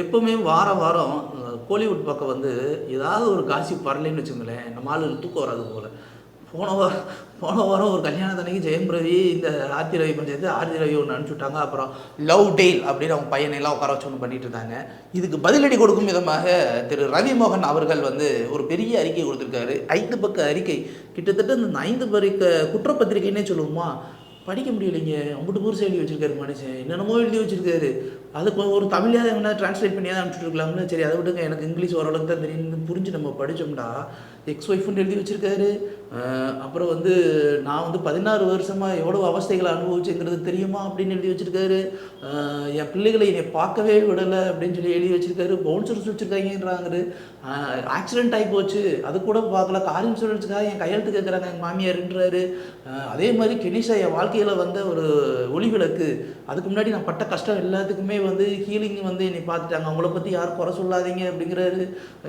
எப்பவுமே வாரம் வாரம் கோலிவுட் பக்கம் வந்து ஏதாவது ஒரு காசி பரலைன்னு வச்சுங்களேன் நம்ம ஆளு தூக்கம் வராது போல். போன வாரம் போன வாரம் ஒரு கல்யாணத்தன்னைக்கு ஜெயம் ரவி இந்த ஆர்த்தி ரவி பஞ்சாயத்து ஆர்த்தி ரவி ஒன்று அனுப்பிச்சுட்டாங்க. அப்புறம் லவ் டெய்ல் அப்படின்னு அவங்க பையனை எல்லாம் உட்கார வச்சு ஒன்று பண்ணிட்டு இருந்தாங்க. இதுக்கு பதிலடி கொடுக்கும் விதமாக திரு ரவி மோகன் அவர்கள் வந்து ஒரு பெரிய அறிக்கை கொடுத்துருக்காரு. ஐந்து பக்க அறிக்கை. கிட்டத்தட்ட இந்த ஐந்து பக்க குற்றப்பத்திரிக்கைன்னே சொல்லுவோமா? படிக்க முடியலைங்க. அம்புட்டு பூர்ஸ் எழுதி வச்சிருக்காரு மனுஷன். என்னென்னமோ எழுதி வச்சிருக்காரு. அதுக்கு ஒரு தமிழையாவது எங்கன்னா டிரான்ஸ்லேட் பண்ணியாவது அனுப்பிச்சுட்டு சரி அதை விடுங்க. எனக்கு இங்கிலீஷ் ஓரளவுக்கு தான் தெரியும். புரிஞ்சு நம்ம படித்தோம்னா எக்ஸ் ஒய்ஃபுன்னு எழுதி வச்சிருக்காரு. அப்புறம் வந்து நான் வந்து பதினாறு வருஷமாக எவ்வளோ அவஸ்தைகளை அனுபவிச்சுங்கிறது தெரியுமா அப்படின்னு எழுதி வச்சுருக்காரு. என் பிள்ளைகளை என்னை பார்க்கவே விடலை அப்படின்னு சொல்லி எழுதி வச்சுருக்காரு. பவுன்சர்ஸ் வச்சுருக்காங்கன்றாங்க ஆக்சிடென்ட் ஆகி போச்சு. அது கூட பார்க்கல. கார் இன்சூரன்ஸுக்காக என் கையெழுத்து கேட்குறாங்க எங்கள் மாமியார்ன்றாரு. அதே மாதிரி கெனிஷா என் வாழ்க்கையில் வந்த ஒரு ஒளி விளக்கு அதுக்கு முன்னாடி நான் பட்ட கஷ்டம் எல்லாத்துக்குமே வந்து ஹீலிங் வந்து என்னை பார்த்துட்டாங்க. அவங்கள பற்றி யாரும் குறை சொல்லாதீங்க அப்படிங்கிறாரு.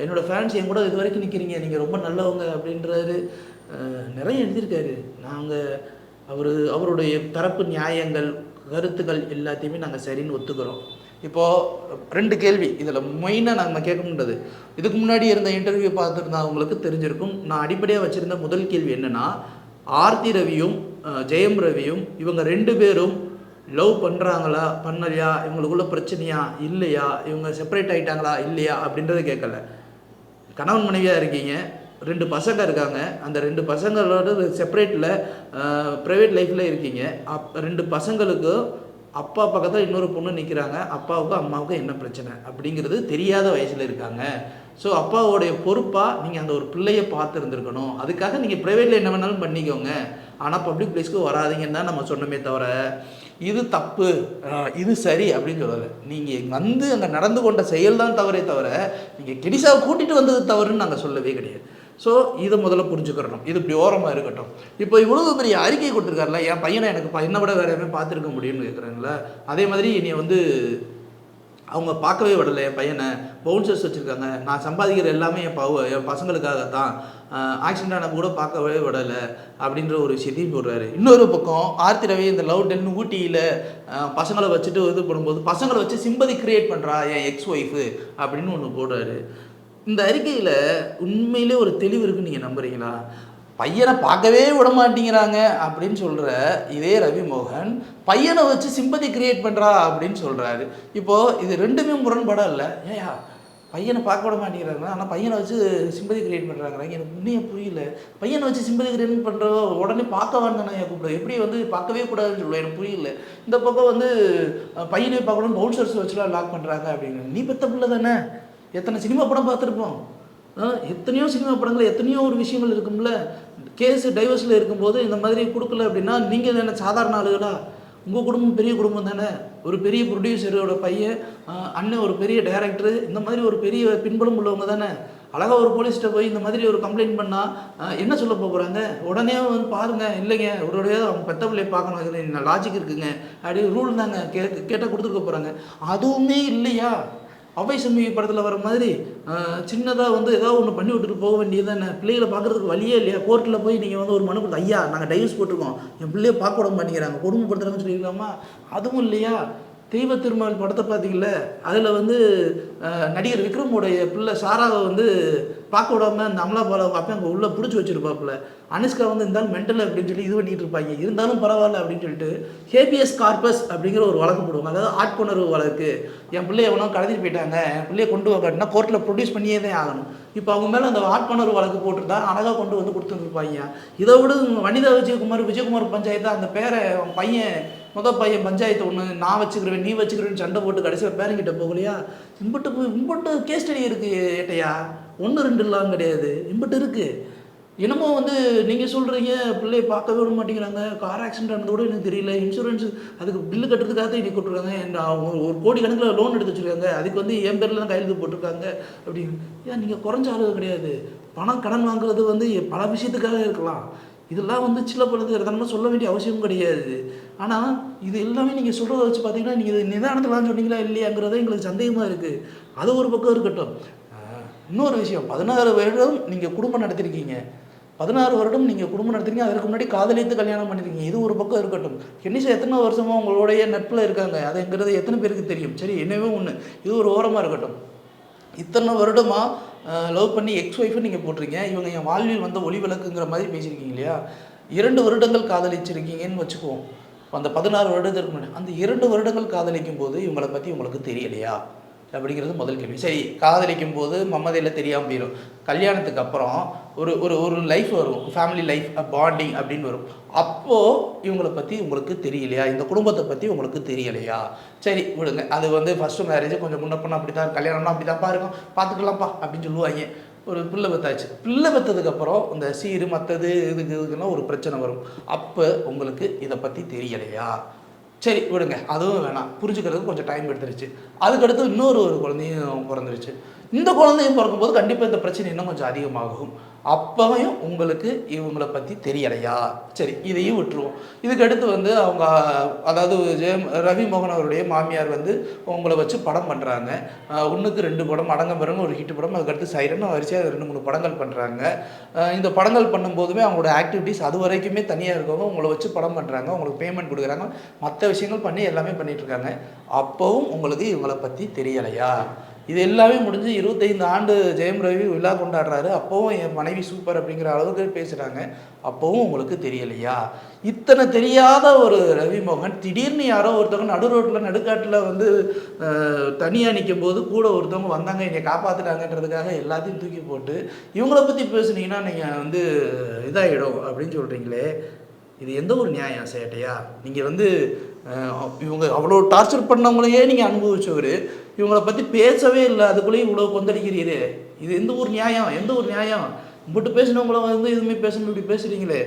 என்னோடய ஃபேன்ஸ் என் கூட இது வரைக்கும் நிற்கிறீங்க நீங்கள் ரொம்ப நல்லவங்க அப்படின்றாரு. நிறைய எழுதியிருக்காரு. நாங்கள் அவர் அவருடைய தரப்பு நியாயங்கள் கருத்துக்கள் எல்லாத்தையுமே நாங்கள் சரின்னு ஒத்துக்கிறோம். இப்போது ரெண்டு கேள்வி. இதில் மெயினாக நாங்கள் கேட்க இதுக்கு முன்னாடி இருந்த இன்டர்வியூ பார்த்துருந்தவங்களுக்கு தெரிஞ்சிருக்கும். நான் அடிப்படையாக வச்சுருந்த முதல் கேள்வி என்னென்னா ஆர்த்தி ரவியும் ஜெயம் ரவியும் இவங்க ரெண்டு பேரும் லவ் பண்ணுறாங்களா பண்ணலையா இவங்களுக்குள்ள பிரச்சனையா இல்லையா இவங்க செப்பரேட் ஆகிட்டாங்களா இல்லையா அப்படின்றத கேட்கல. கணவன் மனைவியாக இருக்கீங்க. ரெண்டு பசங்க இருக்காங்க. அந்த ரெண்டு பசங்களோட செப்பரேட்டில் ப்ரைவேட் லைஃப்பில் இருக்கீங்க. அப் ரெண்டு பசங்களுக்கு அப்பா பக்கத்தில் இன்னொரு பொண்ணு நிற்கிறாங்க அப்பாவுக்கும் அம்மாவுக்கும் என்ன பிரச்சனை அப்படிங்கிறது தெரியாத வயசில் இருக்காங்க. ஸோ அப்பாவோடைய பொறுப்பாக நீங்கள் அந்த ஒரு பிள்ளையை பார்த்துருந்துருக்கணும். அதுக்காக நீங்கள் ப்ரைவேட்டில் என்ன வேணாலும் பண்ணிக்கோங்க. ஆனால் பப்ளிக் பிளேஸ்க்கு வராதீங்கன்னு தான் நம்ம சொன்னோமே தவிர இது தப்பு இது சரி அப்படின்னு சொல்லலை. நீங்கள் வந்து அங்கே நடந்து கொண்ட செயல் தான் தவறே தவிர நீங்கள் கெடிசாவை கூட்டிகிட்டு வந்தது தவறுன்னு நாங்கள் சொல்லவே கிடையாது. ஸோ இதை முதல்ல புரிஞ்சுக்கிறணும். இது இப்படி ஓரமாக இருக்கட்டும். இப்போ இவ்வளவு பெரிய அறிக்கை கொடுத்துருக்காருல என் பையனை எனக்கு பையனை விட வேற எதுவுமே பார்த்துருக்க முடியும்னு கேட்குறாங்கல்ல அதே மாதிரி என்னை வந்து அவங்க பார்க்கவே விடலை என் பையனை பவுன்சர்ஸ் வச்சுருக்காங்க. நான் சம்பாதிக்கிற எல்லாமே என் பவு என் பசங்களுக்காகத்தான். ஆக்சிடென்ட் ஆன கூட பார்க்கவே விடலை அப்படின்ற ஒரு விஷயத்தையும் போடுறாரு. இன்னொரு பக்கம் ஆர்த்தி ரவி இந்த லவ் டென்னு ஊட்டியில் பசங்களை வச்சுட்டு இது பண்ணும்போது பசங்களை வச்சு சிம்பதி கிரியேட் பண்ணுறா என் எக்ஸ் ஒய்ஃபு அப்படின்னு ஒன்று போடுறாரு. இந்த அறிக்கையில் உண்மையிலே ஒரு தெளிவு இருக்குன்னு நீங்கள் நம்புறீங்களா? பையனை பார்க்கவே விட மாட்டேங்கிறாங்க அப்படின்னு சொல்கிற இதே ரவி மோகன் பையனை வச்சு சிம்பதி கிரியேட் பண்ணுறா அப்படின்னு சொல்கிறாரு இப்போது இது ரெண்டுமே முரண்படம் இல்லை? ஏயா பையனை பார்க்க விட மாட்டேங்கிறாங்க ஆனால் பையனை வச்சு சிம்பதி கிரியேட் பண்ணுறாங்க எனக்கு உண்மையே புரியல. பையனை வச்சு சிம்பதி கிரியேட் பண்ணுறவ உடனே பார்க்க வேண்டாம் என் கூப்பிட எப்படி வந்து பார்க்கவே கூடாதுன்னு சொல்லுவேன் எனக்கு புரியல. இந்த பக்கம் வந்து பையனை பார்க்கணும் பவுன்சர்ஸ் வச்சுலாம் லாக் பண்ணுறாங்க அப்படின்னு. நீ பெத்த பிள்ளை தானே? எத்தனை சினிமா படம் பார்த்துருப்போம்? எத்தனையோ சினிமா படங்கள் எத்தனையோ ஒரு விஷயங்கள் இருக்கும்ல? கேஸு டைவர்ஸில் இருக்கும்போது இந்த மாதிரி கொடுக்கல அப்படின்னா நீங்கள் என்ன சாதாரண ஆளுகளா? உங்கள் குடும்பம் பெரிய குடும்பம் தானே? ஒரு பெரிய ப்ரொடியூசரோட பையன் அண்ணன் ஒரு பெரிய டைரக்டர் இந்த மாதிரி ஒரு பெரிய பின்புலம் உள்ளவங்க தானே? அழகாக ஒரு போலீஸ்கிட்ட போய் இந்த மாதிரி ஒரு கம்ப்ளைண்ட் பண்ணால் என்ன சொல்ல போகிறாங்க உடனே வந்து பாருங்கள் இல்லைங்க உடனே அவங்க பெத்த பிள்ளைய பார்க்கணும் இதில் லாஜிக் இருக்குங்க? அப்படி ரூல் தாங்க கே கேட்டால் கொடுத்துருக்க போகிறாங்க அதுவுமே இல்லையா? அவை சமி படத்தில் வர மாதிரி சின்னதாக வந்து ஏதாவது ஒன்று பண்ணி விட்டுட்டு போக வேண்டியது தானே பிள்ளைகளை பார்க்குறதுக்கு வழியே இல்லையா? கோர்ட்டில் போய் நீங்கள் வந்து ஒரு மனு கொடுத்து ஐயா நாங்கள் டைவர்ஸ் போட்டிருக்கோம். என் பிள்ளைய பார்க்க விட மாட்டேங்கிறாங்க. கொடுமைப்படுத்துறாங்கன்னு சொல்லியிருக்காமா அதுவும் இல்லையா? தெய்வ திருமால் படத்தை பார்த்தீங்கல்ல அதில் வந்து நடிகர் விக்ரமுடைய பிள்ளை சாராவை வந்து பார்க்க விடாம அந்த அமலா பாலா அவங்க அங்கே உள்ளே பிடிச்சி வச்சிருப்பாப்புல. அனுஷ்கா வந்து இருந்தாலும் மென்டல் அப்படின்னு சொல்லி இது பண்ணிட்டு இருப்பாங்க. இருந்தாலும் பரவாயில்ல அப்படின்னு சொல்லிட்டு ஹேபிஎஸ் கார்பஸ் அப்படிங்கிற ஒரு வழக்கு போடுவாங்க. அதாவது ஆட்கொணர்வு வழக்கு. என் பிள்ளைய எவனோ கடத்திட்டு போயிட்டாங்க என் பிள்ளைய கொண்டு வாட்டினா கோர்ட்டில் ப்ரொடியூஸ் பண்ணியே தான் ஆகணும். இப்போ அவங்க மேலே அந்த ஆட்கொணர்வு வழக்கு போட்டுருந்தா அழகாக கொண்டு வந்து கொடுத்துருப்பாங்க இதை விட வனிதா விஜயகுமார் விஜயகுமார் பஞ்சாயத்து அந்த பேரை அவன் பையன் முத பையன் பஞ்சாயத்து ஒன்று நான் வச்சுக்கிறேன் நீ வச்சுக்கிறேன்னு சண்டை போட்டு கடைசியில் பேரங்கிட்ட போகலையா? இம்பட்டு போய் இம்புட்டு கேஸ் ஸ்டடி இருக்குது ஏட்டையா? ஒன்று ரெண்டு இல்லாமல் கிடையாது. இம்புட்டு இருக்குது என்னமோ வந்து நீங்கள் சொல்கிறீங்க பிள்ளைய பார்க்கவே விட மாட்டேங்கிறாங்க. கார் ஆக்சிடென்ட் ஆனதோட கூட எனக்கு தெரியல. இன்சூரன்ஸ் அதுக்கு பில்லு கட்டுறதுக்காக தான் இன்னைக்கு கொடுத்துருக்காங்க என் அவங்க ஒரு கோடி கணக்கில் லோன் எடுத்து வச்சுருக்காங்க. அதுக்கு வந்து என் பேரில் தான் கையெழுத்து போட்டிருக்காங்க. அப்படின்னு. ஏன் நீங்கள் குறைஞ்ச ஆளு கிடையாது. பணம் கடன் வாங்குறது வந்து பல விஷயத்துக்காக இருக்கலாம். இதெல்லாம் வந்து சில பலது நம்ம சொல்ல வேண்டிய அவசியம் கிடையாது. ஆனால் இது எல்லாமே நீங்கள் சொல்கிறத வச்சு பார்த்தீங்கன்னா நீங்கள் இது நிதானத்துலாம் சொன்னீங்களா இல்லையாங்கிறது எங்களுக்கு சந்தேகமாக இருக்குது அது ஒரு பக்கம் இருக்கட்டும். இன்னொரு விஷயம். பதினாறு வருடம் நீங்கள் குடும்பம் நடத்திருக்கீங்க. பதினாறு வருடம் நீங்கள் குடும்பம் நடத்துறீங்க அதற்கு முன்னாடி காதலித்து கல்யாணம் பண்ணிருக்கீங்க. இது ஒரு பக்கம் இருக்கட்டும். கென்னிஷா எத்தனை வருஷமாக உங்களுடைய நட்பில் இருக்காங்க? அதுங்கிறது எத்தனை பேருக்கு தெரியும்? சரி என்னவே ஒன்று இது ஒரு ஓரமாக இருக்கட்டும். இத்தனை வருடமாக லவ் பண்ணி எக்ஸ் ஒய்ஃபு நீங்கள் போட்டிருக்கீங்க. இவங்க என் வாழ்வில் வந்த ஒளி விளக்குங்கிற மாதிரி பேசியிருக்கீங்க இல்லையா? இரண்டு வருடங்கள் காதலிச்சிருக்கீங்கன்னு வச்சுக்குவோம். அந்த பதினாறு வருடத்திற்கு முன்னாடி அந்த இரண்டு வருடங்கள் காதலிக்கும் போது இவங்களை பற்றி உங்களுக்கு தெரியலையா? அப்படிங்கிறது முதல் கேள்வி. சரி காதலிக்கும் போது மம்மதையில் தெரியாமல் போயிடும் கல்யாணத்துக்கு அப்புறம் ஒரு ஒரு ஒரு லைஃப் வரும். ஃபேமிலி லைஃப் பாண்டிங் அப்படின்னு வரும். அப்போது இவங்களை பற்றி உங்களுக்கு தெரியலையா? இந்த குடும்பத்தை பற்றி உங்களுக்கு தெரியலையா? சரி விடுங்க. அது வந்து ஃபஸ்ட்டு மேரேஜ் கொஞ்சம் முன்ன பொண்ணு அப்படி தான் கல்யாணம்னா அப்படி தான்ப்பா இருக்கும். பார்த்துக்கலாம்ப்பா அப்படின்னு சொல்லுவாங்க. ஒரு பிள்ளை பெத்தாச்சு பிள்ளை பெற்றதுக்கப்புறம் இந்த சீரு மற்றது இதுக்கு இதுக்குன்னா ஒரு பிரச்சனை வரும். அப்போ உங்களுக்கு இதை பற்றி தெரியலையா? சரி விடுங்க. அதுவும் வேணாம். புரிஞ்சுக்கிறதுக்கு கொஞ்சம் டைம் எடுத்துருச்சு. அதுக்கடுத்து இன்னொரு ஒரு குழந்தையும் பிறந்துருச்சு. இந்த குழந்தையும் பிறக்கும்போது கண்டிப்பாக இந்த பிரச்சனை இன்னும் கொஞ்சம் அதிகமாகும். அப்பவும் உங்களுக்கு இவங்களை பற்றி தெரியலையா? சரி இதையும் விட்டுருவோம். இதுக்கு அடுத்து வந்து அவங்க அதாவது ஜெயம் ரவி மோகன் அவருடைய மாமியார் வந்து உங்களை வச்சு படம் பண்ணுறாங்க ஒன்றுக்கு ரெண்டு படம் அடங்க பிறகு ஒரு ஹிட் படம் அதுக்கடுத்து சைரன் வரிசையாக ரெண்டு மூணு படங்கள் பண்ணுறாங்க இந்த படங்கள் பண்ணும்போதுமே அவங்களோட ஆக்டிவிட்டீஸ் அது வரைக்குமே தனியாக இருக்கவங்க உங்களை வச்சு படம் பண்ணுறாங்க உங்களுக்கு பேமெண்ட் கொடுக்குறாங்க. மற்ற விஷயங்கள் பண்ணி எல்லாமே பண்ணிகிட்ருக்காங்க அப்போவும் உங்களுக்கு இவங்களை பற்றி தெரியலையா? இது எல்லாமே முடிஞ்சு இருபத்தைந்து ஆண்டு ஜெயம் ரவி விழா கொண்டாடுறாரு. அப்போவும் என் மனைவி சூப்பர் அப்படிங்கிற அளவுக்கு பேசுகிறாங்க அப்போவும் உங்களுக்கு தெரியலையா? இத்தனை தெரியாத ஒரு ரவி மோகன் திடீர்னு யாரோ ஒருத்தவங்க நடு ரோட்டில் நடுக்காட்டில் வந்து தனியாக நிற்கும் போது கூட ஒருத்தவங்க வந்தாங்க என்னை காப்பாற்றிட்டாங்கன்றதுக்காக எல்லாத்தையும் தூக்கி போட்டு இவங்கள பற்றி பேசுனீங்கன்னா நீங்கள் வந்து இதாகிடும் அப்படின்னு சொல்கிறீங்களே இது எந்த ஒரு நியாயம் சேட்டையா? நீங்கள் வந்து இவங்க அவ்வளோ டார்ச்சர் பண்ணவங்களையே நீங்கள் அனுபவிச்சவர். இவங்களை பற்றி பேசவே இல்லை அதுக்குள்ளேயும் இவ்வளோ கொந்தளிக்கிறீரு. இது எந்த ஒரு நியாயம்? எந்த ஒரு நியாயம்? இப்பட்டு பேசினவங்கள வந்து எதுவுமே பேசணும் இப்படி பேசுகிறீங்களே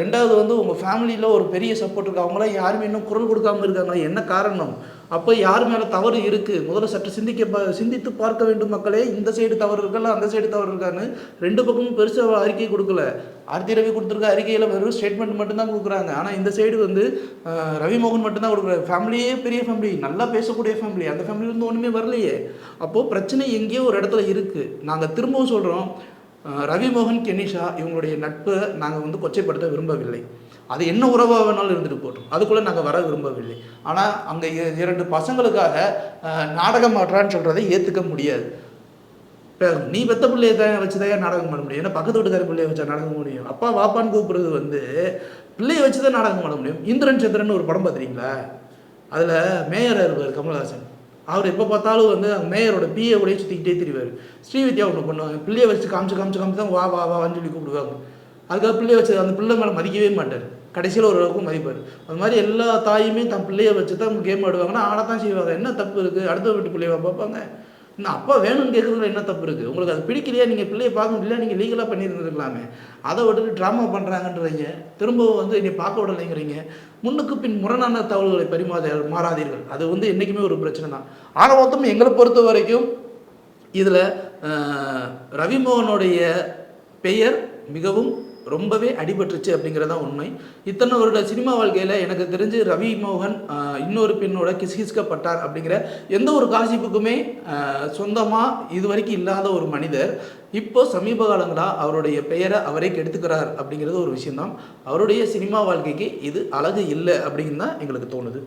ரெண்டாவது வந்து உங்கள் ஃபேமிலியில் ஒரு பெரிய சப்போர்ட் இருக்கு. அவங்களாம் யாருமே இன்னும் குரல் கொடுக்காம இருக்காங்க என்ன காரணம்? அப்போ யார் மேலே தவறு இருக்குது முதல்ல சற்று சிந்திக்க சிந்தித்து பார்க்க வேண்டும் மக்களே. இந்த சைடு தவறு இருக்கல அந்த சைடு தவறு இருக்கான்னு ரெண்டு பக்கமும் பெருசாக அறிக்கை கொடுக்கல. ஆர்த்தி ரவி கொடுத்துருக்க அறிக்கையில் வெறும் ஸ்டேட்மெண்ட் மட்டும்தான் கொடுக்குறாங்க. ஆனால் இந்த சைடு வந்து ரவிமோகன் மட்டும்தான் கொடுக்குறாரு. ஃபேமிலியே பெரிய ஃபேமிலி நல்லா பேசக்கூடிய ஃபேமிலி அந்த ஃபேமிலியிலேருந்து ஒன்றுமே வரலையே. அப்போது பிரச்சனை எங்கேயோ ஒரு இடத்துல இருக்குது நாங்கள் திரும்பவும் சொல்கிறோம் ரவிமோகன் கெனிஷா இவங்களுடைய நட்பை நாங்கள் வந்து கொச்சைப்படுத்த விரும்பவில்லை. அது என்ன உறவாக வேணாலும் இருந்துட்டு போட்டோம். அதுக்குள்ளே நாங்கள் வர விரும்பவில்லை. ஆனால் அங்கே இரண்டு பசங்களுக்காக நாடகம் ஆடுறான்னு சொல்கிறதை ஏற்றுக்க முடியாது. நீ பெத்த பிள்ளையை தான் வச்சு தான் நாடகம் பண்ண முடியும்? ஏன்னா பக்கத்து வீட்டுக்கார பிள்ளையை வச்சா நாடகம் முடியும்? அப்பா வாப்பான்னு கூப்பிடுறது வந்து பிள்ளையை வச்சு தான் நாடகம் பண்ண முடியும். இந்திரன் சந்திரன் ஒரு படம் பார்த்துறீங்களா அதில் மேயர் இருப்பார் கமல்ஹாசன். அவர் எப்போ பார்த்தாலும் வந்து அந்த மேயரோட பிஏ உடைய சுற்றிக்கிட்டே திரிவார். ஸ்ரீவித்யா ஒன்று பண்ணுவாங்க. பிள்ளையை வச்சு காமிச்சு காமிச்சு காமிச்சு தான் வா வா வான்னு சொல்லி கூப்பிடுவாங்க. அதுக்காக பிள்ளைய வச்சு அந்த பிள்ளை மேலே மதிக்கவே மாட்டார். கடைசியில் ஓரளவுக்கு மதிப்பார். அது மாதிரி எல்லா தாயுமே தன் பிள்ளையை வச்சு தான் கேம் ஆடுவாங்கன்னா ஆட தான் செய்வாங்க. என்ன தப்பு இருக்குது அடுத்த வீட்டு பிள்ளைய பார்ப்பாங்க. இன்னும் அப்பா வேணும்னு கேட்குறதுல என்ன தப்பு இருக்குது உங்களுக்கு அது பிடிக்கலையா? நீங்கள் பிள்ளையை பார்க்க முடியல நீங்கள் லீகலாக பண்ணியிருந்துருக்கலாமே. அதை விட்டுட்டு ட்ராமா பண்ணுறாங்கன்றீங்க திரும்பவும் வந்து என்னை பார்க்க விடலைங்கிறீங்க. முன்னுக்கு பின் முரணான தகவல்களை பரிமாத மாறாதீர்கள். அது வந்து என்றைக்குமே ஒரு பிரச்சனை தான். ஆக மொத்தம் எங்களை பொறுத்த வரைக்கும் இதில் ரவிமோகனுடைய பெயர் மிகவும் ரொம்பவே அடிபட்டுருச்சு அப்படிங்கிறதா உண்மை. இத்தனை வருட சினிமா வாழ்க்கையில் எனக்கு தெரிஞ்சு ரவி மோகன் இன்னொரு பெண்ணோட கிஸ்கிஸ்கப்பட்டார் அப்படிங்கிற எந்த ஒரு காசிப்புக்குமே சொந்தமாக இது வரைக்கும் இல்லாத ஒரு மனிதர் இப்போ சமீப காலங்களாக அவருடைய பெயரை அவரே கெடுத்துக்கிறார் அப்படிங்கிறது ஒரு விஷயம்தான். அவருடைய சினிமா வாழ்க்கைக்கு இது அழகு இல்லை அப்படின்னு தான் எங்களுக்கு தோணுது.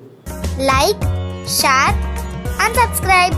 Like share and subscribe